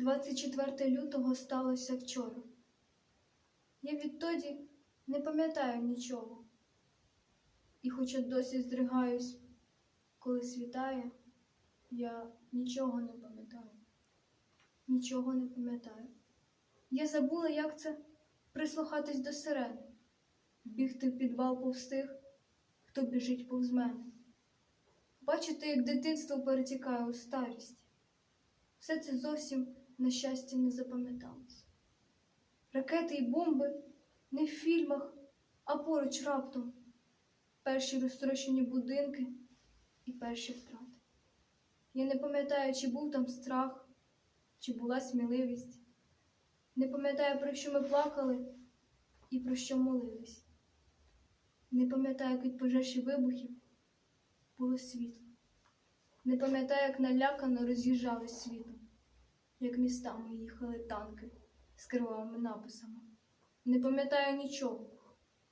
24 лютого сталося вчора. Я відтоді не пам'ятаю нічого. І хоча досі здригаюсь, коли світає, я нічого не пам'ятаю. Нічого не пам'ятаю. Я забула, як це прислухатись до сирени, бігти в підвал повз тих, хто біжить повз мене. Бачити, як дитинство перетікає у старість. Все це зовсім, на щастя, не запам'яталось. Ракети і бомби не в фільмах, а поруч раптом. Перші розтрощені будинки і перші втрати. Я не пам'ятаю, чи був там страх, чи була сміливість. Не пам'ятаю, про що ми плакали і про що молились. Не пам'ятаю, як від пожеж і вибухів було світло. Не пам'ятаю, як налякано роз'їжджались світом, як містами їхали танки з кривавими написами. Не пам'ятаю нічого,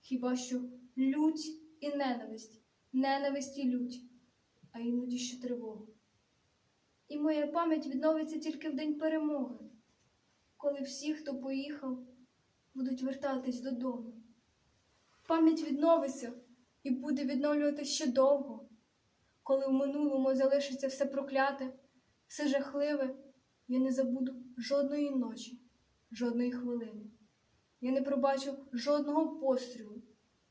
хіба що лють і ненависть, ненависть і лють, а іноді ще тривогу. І моя пам'ять відновиться тільки в день перемоги, коли всі, хто поїхав, будуть вертатись додому. Пам'ять відновиться і буде відновлюватися ще довго, коли в минулому залишиться все прокляте, все жахливе, я не забуду жодної ночі, жодної хвилини. Я не пробачу жодного пострілу,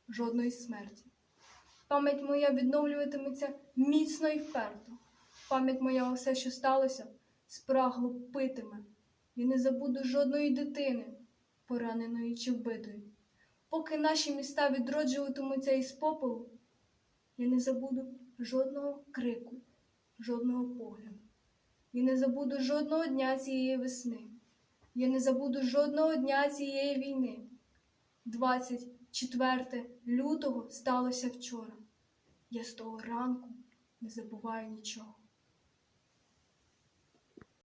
жодної смерті. Пам'ять моя відновлюватиметься міцно і вперто. Пам'ять моя усе, що сталося, спрагло питиме. Я не забуду жодної дитини, пораненої чи вбитої. Поки наші міста відроджуватимуться із попелу, я не забуду жодного крику, жодного погляду. Я не забуду жодного дня цієї весни. Я не забуду жодного дня цієї війни. 24 лютого сталося вчора. Я з того ранку не забуваю нічого.